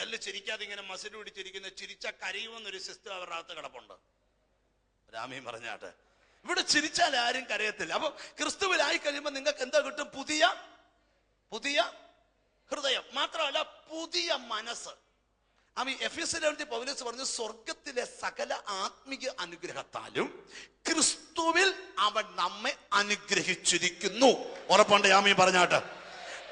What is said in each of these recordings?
ചില ചിരിക്കാതെ ഇങ്ങനെ മസിൽ പിടിച്ചിരിക്കുന്ന ചിരിച്ച കരയുമെന്നൊരു സിസ്റ്റം അവരുടെ അകത്ത് കിടപ്പുണ്ട്. രാമീൻ പറഞ്ഞാട്ടെ ഇവിടെ ചിരിച്ചാൽ ആരും കരയത്തില്ല. അപ്പൊ ക്രിസ്തുവിലായി കഴിയുമ്പോൾ നിങ്ങൾക്ക് എന്താ കിട്ടും? പുതിയ പുതിയ ഹൃദയം. മാത്രമല്ല പുതിയ മനസ്സ്. അവൻ എഫ് എസ് പറഞ്ഞു സ്വർഗത്തിലെ സകല ആത്മീയ അനുഗ്രഹത്താലും ക്രിസ്തുവിൽ അവൻ നമ്മെ അനുഗ്രഹിച്ചിരിക്കുന്നു. ഉറപ്പുണ്ട് യാമി പറഞ്ഞാട്ട്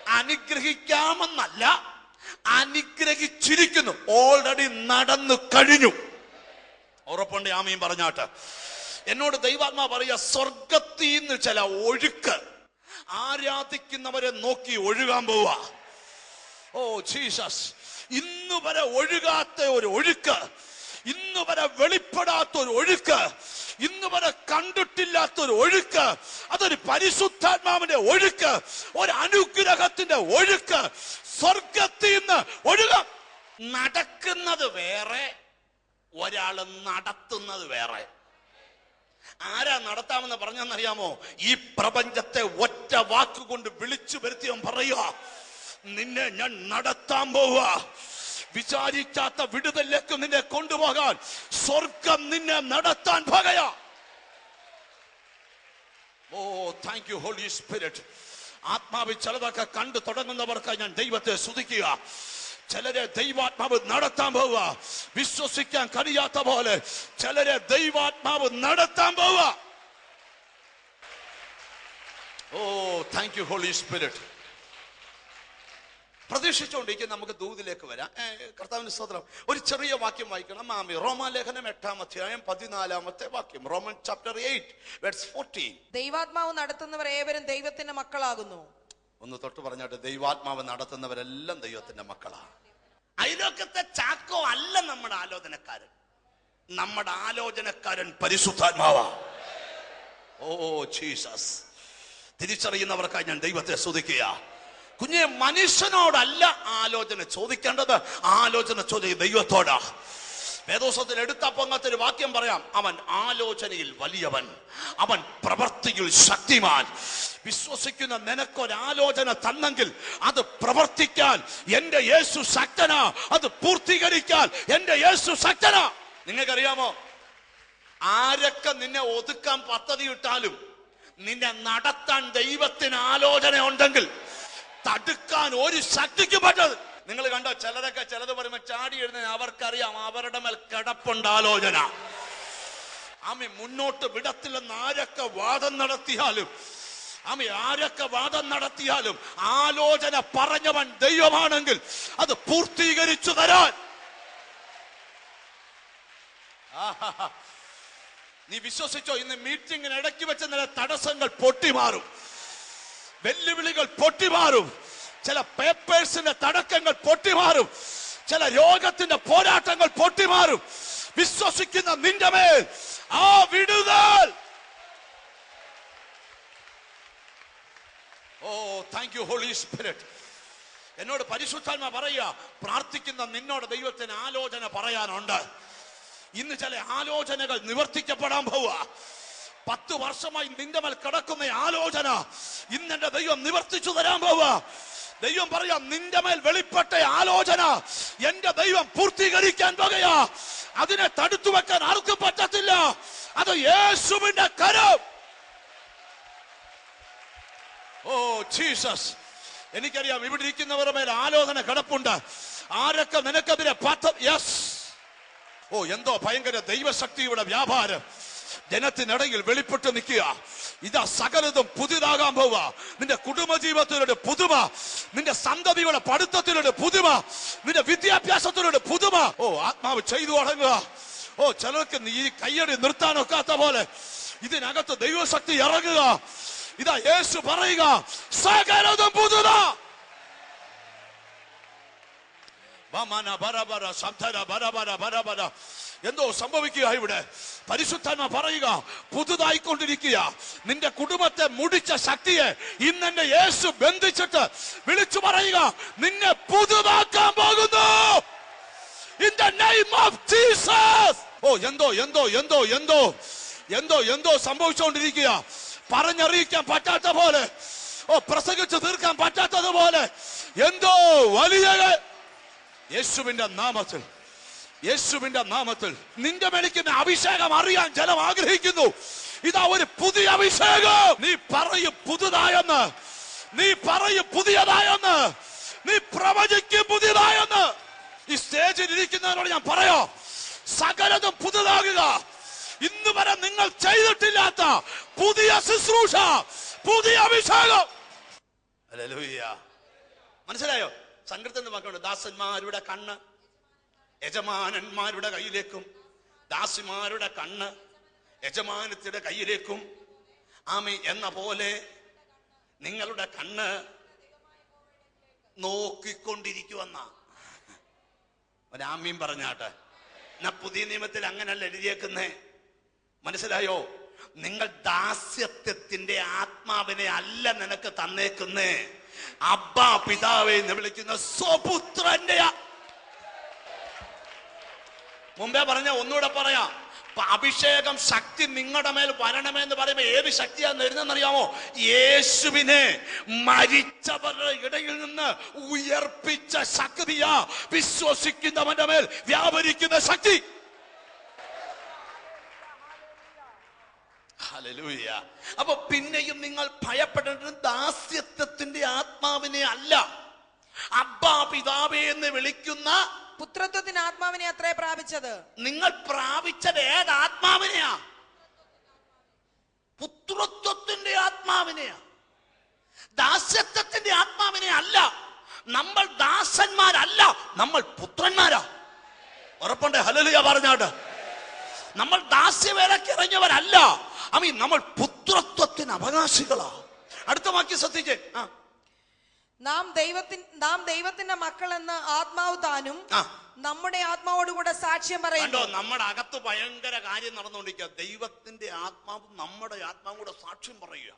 അനുഗ്രഹിക്കാമെന്നല്ല അനുഗ്രഹിച്ചിരിക്കുന്നു. ഓൾറെഡി നടന്നു കഴിഞ്ഞു. ഉറപ്പുണ്ട് ആമയും പറഞ്ഞാട്ട്. എന്നോട് ദൈവാത്മാ പറയുക സ്വർഗത്തിൽ നിന്ന് ചില ഒഴുക്ക് ആരാധിക്കുന്നവരെ നോക്കി ഒഴുകാൻ പോവാ ഓ ജീസസ്. ഇന്ന് വരെ ഒഴുകാത്ത ഒരു ഒഴുക്ക്. ഇന്ന് വരെ വെളിപ്പെടാത്ത ഒരു ഒഴുക്ക്. ഇന്ന് വരെ കണ്ടിട്ടില്ലാത്ത ഒരു ഒഴുക്ക്. അതൊരു പരിശുദ്ധാത്മാവിന്റെ ഒഴുക്ക്. ഒരു അനുഗ്രഹത്തിന്റെ ഒഴുക്ക്. സ്വർഗത്തിൽ നിന്ന് ഒഴുകാം. നടക്കുന്നത് വേറെ ഒരാൾ നടത്തുന്നത് വേറെ. ആരാ നടത്താമെന്ന് പറഞ്ഞെന്നറിയാമോ? ഈ പ്രപഞ്ചത്തെ ഒറ്റ വാക്കുകൊണ്ട് വിളിച്ചു വരുത്തിയവൻ പറയുക നിന്നെ ഞാൻ നടത്താൻ പോവുക വിചാരിക്കാത്ത വിടുതലേക്ക് നിന്നെ കൊണ്ടുപോകാൻ സ്വർഗം നിന്നെ നടത്താൻ പോകയാ oh thank you Holy Spirit ആത്മാവിൽ ചിലതൊക്കെ കണ്ടു തുടങ്ങുന്നവർക്ക് ഞാൻ ദൈവത്തെ സ്തുതിക്കുക. ചിലരെ ദൈവാത്മാവ് നടത്താൻ പോവുക. വിശ്വസിക്കാൻ കഴിയാത്ത പോലെ ചിലരെ ദൈവാത്മാവ് നടത്താൻ പോവുക. Oh thank you Holy Spirit പ്രതീക്ഷിച്ചുകൊണ്ടിരിക്കും നമുക്ക് ദൂതിലേക്ക് വരാം. കർത്താവിന് സ്തോത്രം. ഒരു ചെറിയ വാക്യം വായിക്കണം. മാമി റോമാലേഖനം എട്ടാം അധ്യായം പതിനാലാമത്തെ വാക്യം. Roman chapter eight words fourteen ദൈവാത്മാവ് നടത്തുന്നവർ ഏവരും ദൈവത്തിന്റെ മക്കളാകുന്നു. ഒന്ന് തൊട്ട് പറഞ്ഞാട്ട് ദൈവാത്മാവ് നടത്തുന്നവരെല്ലാം ദൈവത്തിന്റെ മക്കളാണ്. അയലോക്കത്തെ ചാക്കോ അല്ല നമ്മുടെ ആലോചനക്കാരൻ. നമ്മുടെ ആലോചനക്കാരൻ പരിശുദ്ധാത്മാവാ. Oh Jesus. തിരിച്ചറിയുന്നവർക്കായി ഞാൻ ദൈവത്തെ സ്തുതിക്കുക കുഞ്ഞെ മനുഷ്യനോടല്ല ആലോചന ചോദിക്കേണ്ടത്. ആലോചന ചോദിക്കുക ദൈവത്തോടാ. വേദോസത്തിൽ എടുത്തപ്പൊങ്ങത്തൊരു വാക്യം പറയാം. അവൻ ആലോചനയിൽ വലിയവൻ. അവൻ പ്രവർത്തിയിൽ ശക്തിമാൻ. വിശ്വസിക്കുന്ന നിനക്കൊരാലോചന തന്നെങ്കിൽ അത് പ്രവർത്തിക്കാൻ എന്റെ യേശു ശക്തനാ. അത് പൂർത്തീകരിക്കാൻ എന്റെ യേശു ശക്തനാ. നിങ്ങൾക്കറിയാമോ? ആരൊക്കെ നിന്നെ ഒതുക്കാൻ പദ്ധതി ഇട്ടാലും നിന്നെ നടത്താൻ ദൈവത്തിന് ആലോചന ഉണ്ടെങ്കിൽ തടുക്കാൻ ഒരു ശക്തിക്ക് പറ്റത്. നിങ്ങൾ കണ്ടോ ചിലതൊക്കെ ചിലത് പറയുമ്പോൾ ചാടി എഴുന്ന അവർക്കറിയാം അവരുടെ മേൽ കിടപ്പുണ്ട് ആലോചന ആമി മുന്നോട്ട് വിടത്തില്ലെന്ന് ആരൊക്കെ വാദം നടത്തിയാലും ആമി ആരൊക്കെ വാദം നടത്തിയാലും ആലോചന പറഞ്ഞവൻ ദൈവമാണെങ്കിൽ അത് പൂർത്തീകരിച്ചു തരാൻ. നീ വിശ്വസിച്ചോ ഇന്ന് മീറ്റിംഗിന് ഇടയ്ക്ക് വെച്ച നില തടസ്സങ്ങൾ പൊട്ടിമാറും. വെല്ലുവിളികൾ പൊട്ടിമാറും. ചില പേപ്പേഴ്സിന്റെ തടക്കങ്ങൾ പൊട്ടിമാറും. ചില രോഗത്തിന്റെ പോരാട്ടങ്ങൾ പൊട്ടിമാറും. വിശ്വസിക്കുന്ന നിന്റെ മേൽ ആ വിടുതൽ. Oh thank you Holy Spirit എന്നോട് പരിശുദ്ധാത്മ പറയുക പ്രാർത്ഥിക്കുന്ന നിന്നോട് ദൈവത്തിന് ആലോചന പറയാനുണ്ട്. ഇന്ന് ചില ആലോചനകൾ നിവർത്തിക്കപ്പെടാൻ പോവുക. പത്ത് വർഷമായി നിന്റെ മേൽ കിടക്കുന്ന ആലോചന ഇന്ന് എന്റെ ദൈവം നിവർത്തിച്ചു തരാൻ പോവുക. ദൈവം പറയാം നിന്റെ മേൽ വെളിപ്പെട്ട ആലോചന എന്റെ ദൈവം പൂർത്തീകരിക്കാൻ പോകയാ അതിനെ തടുത്തു വെക്കാൻ ആർക്കും പറ്റത്തില്ല. അത് യേശുവിന്റെ കരം. Oh Jesus. എനിക്കറിയാം ഇവിടെ ഇരിക്കുന്നവരുടെ മേൽ ആലോചന കിടപ്പുണ്ട്. ആരൊക്കെ നിനക്കെതിരെ പത്ത് യെസ്. ഓ എന്തോ ഭയങ്കര ദൈവശക്തിയുടെ വ്യാപാരം. ജനത്തിനിടയിൽ വെളിപ്പെട്ട് നിൽക്കുക. ഇതാ സകലതും പുതിയതാകാൻ പോവുക. നിന്റെ കുടുംബജീവിതത്തിലൂടെ പുതുമ. നിന്റെ സന്തതികളുടെ പഠിത്തത്തിലൂടെ പുതുമ. നിന്റെ വിദ്യാഭ്യാസത്തിലൂടെ പുതുമ. ഓ ആത്മാവ് ചെയ്തു തുടങ്ങുക ഓ ചിലർക്ക് ഈ കയ്യടി നിർത്താനൊക്കാത്ത പോലെ ഇതിനകത്ത് ദൈവശക്തി ഇറങ്ങുക. ഇതാ യേശു പറയുക സകലതും പുതുതാ. ബമന ബരബര ശബ്ദര ബരബര ബരബര എന്തോ സംഭവിക്കുക ഇവിടെ. പരിശുദ്ധന പറയുക പുതുതായിക്കൊണ്ടിരിക്കുക നിന്റെ കുടുംബത്തെ മുടിച്ച ശക്തിയെ ഇന്ന് എന്റെ യേശു ബന്ധിച്ചിട്ട് വിളിച്ചു പറയുക നിന്നെ പുതുതാക്കാൻ പോകുന്നു. ഇൻ നെയിം ഓഫ് ജീസസ് ഓ എന്തോ എന്തോ എന്തോ എന്തോ എന്തോ എന്തോ സംഭവിച്ചുകൊണ്ടിരിക്കുക പറഞ്ഞറിയിക്കാൻ പറ്റാത്ത പോലെ. ഓ പ്രസംഗിച്ചു തീർക്കാൻ പറ്റാത്തതുപോലെ. എന്തോ വലിയ യേശുവിന്റെ നാമത്തിൽ യേശുവിന്റെ നാമത്തിൽ നിന്റെ മേലിക്കുന്ന അഭിഷേകം അറിയാൻ ജനം ആഗ്രഹിക്കുന്നു. ഇതാ ഒരു പുതിയ അഭിഷേകം. നീ പറയും പുതുതായെന്ന്. നീ പറയും പുതിയതായെന്ന്. നീ പ്രവചിക്കും പുതിയതായെന്ന്. ഈ സ്റ്റേജിൽ ഇരിക്കുന്നവരോട് ഞാൻ പറയോ? സകലതും പുതുതാകുക. ഇന്ന് വരെ നിങ്ങൾ ചെയ്തിട്ടില്ലാത്ത പുതിയ ശുശ്രൂഷ പുതിയ അഭിഷേകം. മനസ്സിലായോ? സങ്കീർത്തന്റെ മക്കളുണ്ട് ദാസന്മാരുടെ കണ്ണ് യജമാനന്മാരുടെ കയ്യിലേക്കും ദാസിമാരുടെ കണ്ണ് യജമാനത്തിന്റെ കയ്യിലേക്കും. ആമി എന്ന പോലെ നിങ്ങളുടെ കണ്ണ് നോക്കിക്കൊണ്ടിരിക്കുവെന്ന. ഒരാമ്യം പറഞ്ഞാട്ടെ. എന്നാ പുതിയ നിയമത്തിൽ അങ്ങനല്ല എഴുതിയേക്കുന്നേ. മനസ്സിലായോ? നിങ്ങൾ ദാസ്യത്വത്തിന്റെ ആത്മാവിനെ അല്ല നിനക്ക് തന്നേക്കുന്നേ. അബ്ബ പിതാവെ എന്ന് വിളിക്കുന്ന സ്വപുത്രന്റെ മുമ്പേ പറഞ്ഞ ഒന്നുകൂടെ പറയാം. അഭിഷേകം ശക്തി നിങ്ങളുടെ മേൽ വരണമേ എന്ന് പറയുമ്പോൾ ഏത് വരുന്നതെന്ന് അറിയാമോ യേശുവിനെ മരിച്ചവരുടെ ഇടയിൽ നിന്ന് ഉയർപ്പിച്ച ശക്തിയാ വിശ്വസിക്കുന്നവന്റെ മേൽ വ്യാപരിക്കുന്ന ശക്തി. അപ്പൊ പിന്നെയും നിങ്ങൾ ഭയപ്പെടേണ്ടത് ദാസ്യത്വത്തിന്റെ ആത്മാവിനെ അല്ല. അബ്ബാ പിതാവേ എന്ന് വിളിക്കുന്ന പുത്രത്വത്തിന് ആത്മാവിനെ അത്രേ പ്രാപിച്ചത്? നിങ്ങൾ പ്രാപിച്ചത് ഏത് ആത്മാവിനെയാ? പുത്രത്വത്തിന്റെ ആത്മാവിനെയാ. ദാസ്യത്വത്തിന്റെ ആത്മാവിനെ അല്ല. നമ്മൾ ദാസന്മാരല്ല നമ്മൾ പുത്രന്മാരാ. ഉറപ്പുണ്ട്? ഹലലിയ പറഞ്ഞാട്ട് നമ്മൾ ദാസ്യവേലക്ക് ഇറങ്ങിയവരല്ല. അമീ നമ്മൾ പുത്രത്വത്തിന് അവകാശികളാ. അടുത്ത വാക്യം ശ്രദ്ധിച്ചേ. ആ. നാം ദൈവത്തിൻ നാം ദൈവത്തിന്റെ മക്കളെന്ന് ആത്മാവ് താനും നമ്മുടെ ആത്മാവോട് കൂടെ സാക്ഷ്യം പറയുന്നു. നമ്മുടെ അകത്ത് ഭയങ്കര കാര്യം നടന്നുകൊണ്ടിരിക്കുക. ദൈവത്തിന്റെ ആത്മാവും നമ്മുടെ ആത്മാവും കൂടെ സാക്ഷ്യം പറയുക.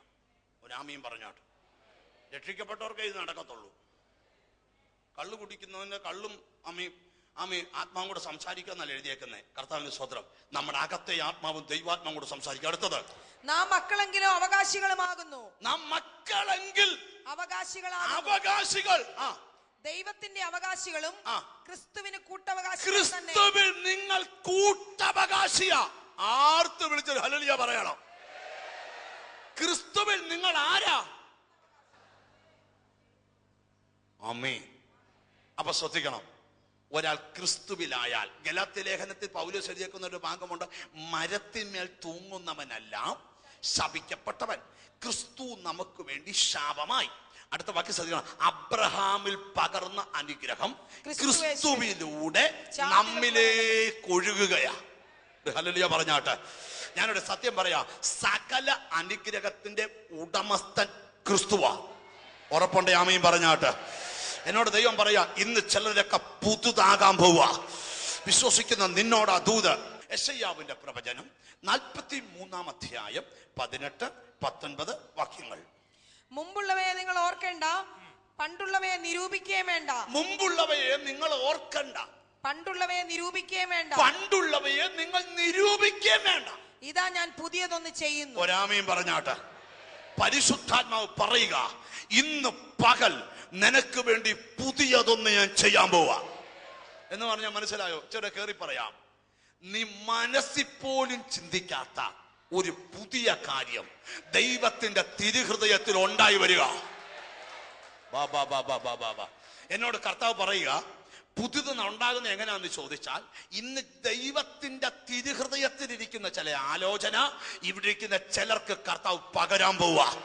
ഒരാമയും പറഞ്ഞാട്ട്. രക്ഷിക്കപ്പെട്ടവർക്കേ ഇത് നടക്കത്തുള്ളൂ. കള്ളു കുടിക്കുന്നവന്റെ കള്ളും അമ്മയും അമ്മയും ആത്മാവും കൂടെ സംസാരിക്കുക എന്നല്ല എഴുതിയേക്കുന്നത് കർത്താവിന്റെ സ്വത്രം നമ്മുടെ അകത്തെ ആത്മാവും ദൈവാത്മാവും കൂടെ സംസാരിക്കുക. അടുത്തത്. നാം മക്കളെങ്കിലും അവകാശികളുമാകുന്നു. നാം മക്കളെങ്കിൽ അവകാശികളാകുന്നു. അവകാശികൾ. ആ. ദൈവത്തിന്റെ അവകാശികളും. ക്രിസ്തുവിന് കൂട്ടവകാശി ക്രിസ്തുവിൽ നിങ്ങൾ കൂട്ടവകാശിയ. ആർത്ത് വിളിച്ചൊരു ഹലലിയ പറയണം. ക്രിസ്തുവിൽ നിങ്ങൾ ആരാ? അമ്മേ അപ്പൊ ശ്രദ്ധിക്കണം. ഒരാൾ ക്രിസ്തുവിലായാൽ. ഗലാത്യ ലേഖനത്തിൽ പൗലോസ് എഴുതിയേക്കുന്ന ഒരു ഭാഗമുണ്ട് മരത്തിന്മേൽ തൂങ്ങുന്നവനല്ല ശപിക്കപ്പെട്ടവൻ. ക്രിസ്തു നമുക്ക് വേണ്ടി ശാപമായി. അടുത്ത വാക്യം ശ്രദ്ധിക്കണം. അബ്രഹാമിൽ പകർന്ന അനുഗ്രഹം ക്രിസ്തു ക്രിസ്തുവിലൂടെ നമ്മിലേക്കൊഴുകുകയാ ഹല്ലേലൂയ പറഞ്ഞാട്ടെ. ഞാനൊരു സത്യം പറയാം. സകല അനുഗ്രഹത്തിന്റെ ഉടമസ്ഥൻ ക്രിസ്തുവാ. ഉറപ്പുണ്ട് ആമയും പറഞ്ഞാട്ടെ. എന്നോട് ദൈവം പറയാ ഇന്ന് ചിലരൊക്കെ പുതുതാകാൻ പോവുക. വിശ്വസിക്കുന്ന നിന്നോടാ ദൂത്. യശയ്യാവിന്റെ പ്രവചനം നാൽപ്പത്തി മൂന്നാം അധ്യായം പതിനെട്ട് പത്തൊൻപത് വാക്യങ്ങൾ. മുമ്പുള്ളവയെ നിങ്ങൾ ഓർക്കേണ്ട. പണ്ടുള്ളവയെ നിരൂപിക്കുകയും വേണ്ട. മുമ്പുള്ളവയെ നിങ്ങൾ ഓർക്കണ്ട. പണ്ടുള്ളവയെ നിരൂപിക്കുകയും വേണ്ട. പണ്ടുള്ളവയെ നിങ്ങൾ നിരൂപിക്കുകയും വേണ്ട. ഇതാ ഞാൻ പുതിയതൊന്ന് ചെയ്യുന്നു. ഒരാമയും പറഞ്ഞാട്ടെ. പരിശുദ്ധാത്മാവ് പറയുക ഇന്ന് പകൽ നിനക്ക് വേണ്ടി പുതിയതൊന്ന് ഞാൻ ചെയ്യാൻ പോവാ. എന്ന് പറഞ്ഞാൽ മനസ്സിലായോ? ചെറിയ കയറി പറയാം. നീ മനസ്സിപ്പോലും ചിന്തിക്കാത്ത ഒരു പുതിയ കാര്യം ദൈവത്തിന്റെ തിരുഹൃദയത്തിൽ ഉണ്ടായി വരിക. ബാ ബാ ബാ ബാ ബാ ബാ ബാ എന്നോട് കർത്താവ് പറയുക പുതിയത് ഉണ്ടാകുന്ന എങ്ങനെയാന്ന് ചോദിച്ചാൽ ഇന്ന് ദൈവത്തിന്റെ തിരുഹൃദയത്തിലിരിക്കുന്ന ചില ആലോചന ഇവിടെ ഇരിക്കുന്ന ചിലർക്ക് കർത്താവ് പകരാൻ പോവുക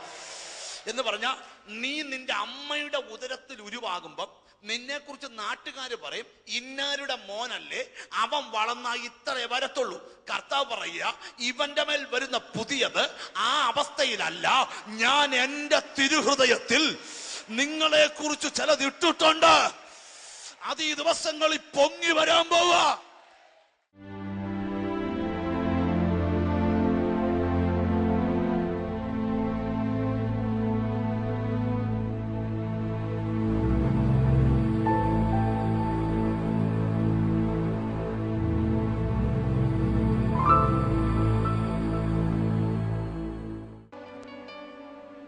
എന്ന് പറഞ്ഞ നീ നിന്റെ അമ്മയുടെ ഉദരത്തിൽ ഉരുവാകുമ്പം നിന്നെക്കുറിച്ച് നാട്ടുകാർ പറയും ഇന്നാരുടെ മോനല്ലേ? അവൻ വളർന്ന ഇത്ര വരത്തുള്ളൂ. കർത്താവ് പറയുക ഇവന്റെ മേൽ വരുന്ന പുതിയത് ആ അവസ്ഥയിലല്ല. ഞാൻ എന്റെ തിരുഹൃദയത്തിൽ നിങ്ങളെക്കുറിച്ച് ചിലത് ഇട്ടിട്ടുണ്ട് അത് ഈ ദിവസങ്ങളിൽ പൊങ്ങി വരാൻ പോവാ.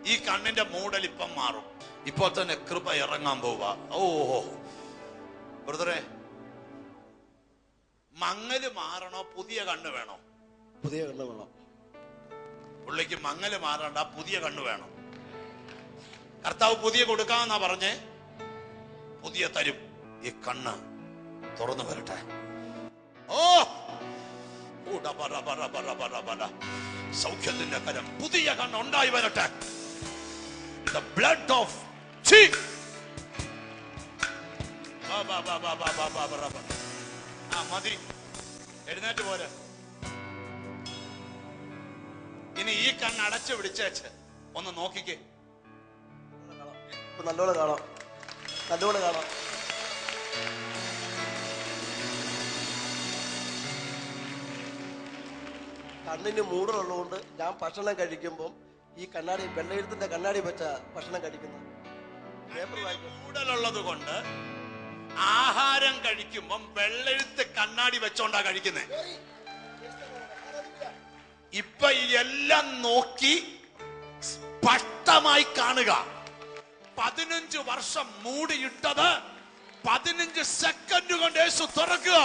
ഈ കണ്ണിന്റെ മൂടൽ ഇപ്പം മാറും. ഇപ്പോൾ തന്നെ കൃപ ഇറങ്ങാൻ പോവുക ഓഹോ. ബ്രദറെ മങ്ങൽ മാറണോ? പുതിയ കണ്ണ് വേണോ? പുതിയ കണ്ണ് വേണം? പുള്ളിക്ക് മങ്ങൽ മാറണ്ട പുതിയ കണ്ണ് വേണം. കർത്താവ് പുതിയ കൊടുക്കാന്നാ പറഞ്ഞേ. പുതിയ തരും. ഈ കണ്ണ് തുറന്നു വരട്ടെ. ഓ. സൗഖ്യത്തിന്റെ കരം. പുതിയ കണ്ണ് ഉണ്ടായി വരട്ടെ. ദ blood of ആ മതി. എഴുന്നേറ്റ് പോരെ. ഇനി ഈ കണ്ണ് അടച്ചു പിടിച്ചേച്ച് ഒന്ന് നോക്കിക്കേ. നല്ലോണം കാണാം. നല്ലപോലെ കാണാം. കണ്ണിന് മൂടലുള്ളതുകൊണ്ട് ഞാൻ ഭക്ഷണം കഴിക്കുമ്പം ഈ കണ്ണാടി വെള്ളയെഴുത്തിന്റെ കണ്ണാടി വെച്ച ഭക്ഷണം കഴിക്കുന്നത് കൂടുതലുള്ളത് കൊണ്ട് ആഹാരം കഴിക്കുമ്പം വെള്ളെഴുത്ത് കണ്ണാടി വെച്ചോണ്ടാ കഴിക്കുന്നേ. ഇപ്പൊ എല്ലാം നോക്കി സ്പഷ്ടമായി കാണുക. പതിനഞ്ച് വർഷം മൂടിയിട്ടത് പതിനഞ്ച് സെക്കൻഡ് കൊണ്ട് യേശു തുറക്കുക.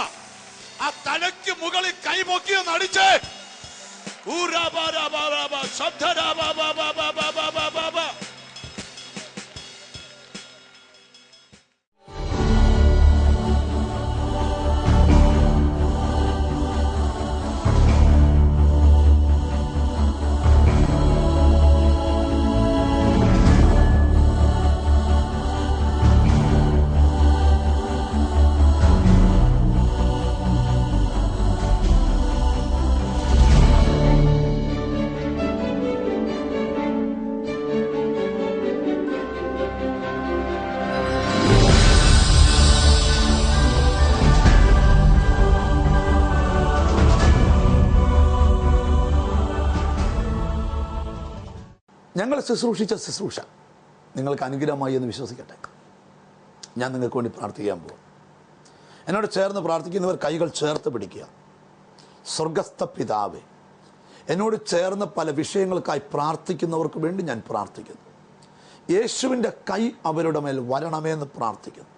ആ തലയ്ക്ക് മുകളിൽ Uraba, Uraba, ba ba ba ba ba ba ba. ഞങ്ങൾ ശുശ്രൂഷിച്ച ശുശ്രൂഷ. നിങ്ങൾക്ക് അനുഗ്രഹമായി എന്ന് വിശ്വസിക്കട്ടെ. ഞാൻ നിങ്ങൾക്ക് വേണ്ടി പ്രാർത്ഥിക്കാൻ പോകും എന്നോട് ചേർന്ന് പ്രാർത്ഥിക്കുന്നവർ കൈകൾ ചേർത്ത് പിടിക്കുക. സ്വർഗസ്ഥ പിതാവേ എന്നോട് ചേർന്ന് പല വിഷയങ്ങൾക്കായി പ്രാർത്ഥിക്കുന്നവർക്ക് വേണ്ടി ഞാൻ പ്രാർത്ഥിക്കുന്നു. യേശുവിന്റെ കൈ അവരുടെ മേൽ വരണമേന്ന് പ്രാർത്ഥിക്കുന്നു.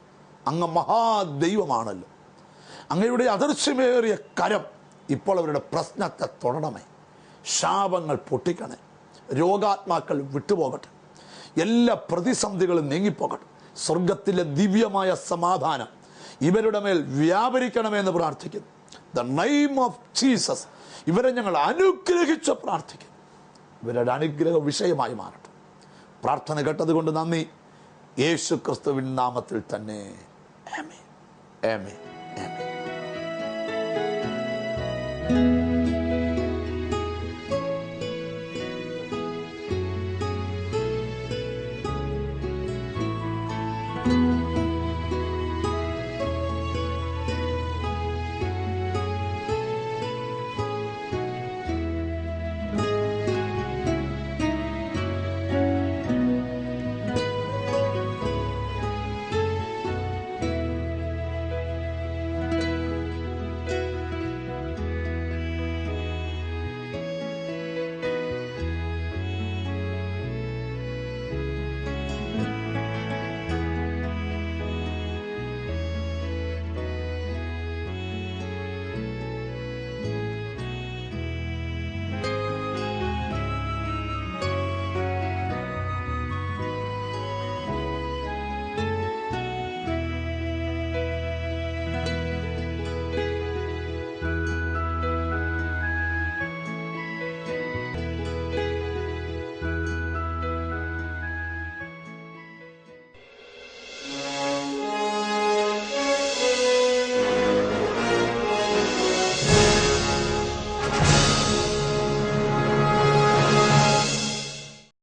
അങ്ങ് മഹാദൈവമാണല്ലോ. അങ്ങയുടെ അതിർച്ചമേറിയ കരം ഇപ്പോൾ അവരുടെ പ്രശ്നത്തെ തൊടണമേ. ശാപങ്ങൾ പൊട്ടിക്കണേ. രോഗാത്മാക്കൾ വിട്ടുപോകട്ടെ. എല്ലാ പ്രതിസന്ധികളും നീങ്ങിപ്പോകട്ടെ. സ്വർഗത്തിലെ ദിവ്യമായ സമാധാനം ഇവരുടെ മേൽ വ്യാപരിക്കണമെന്ന് പ്രാർത്ഥിക്കുന്നു. ദ നെയിം ഓഫ് ജീസസ് ഇവരെ ഞങ്ങൾ അനുഗ്രഹിച്ച് പ്രാർത്ഥിക്കുന്നു. ഇവരുടെ അനുഗ്രഹ വിഷയമായി മാറട്ടെ. പ്രാർത്ഥന കേട്ടതുകൊണ്ട് നന്ദി. യേശു ക്രിസ്തുവിൻ നാമത്തിൽ തന്നെ. ആമേൻ. ആമേൻ. ആമേൻ.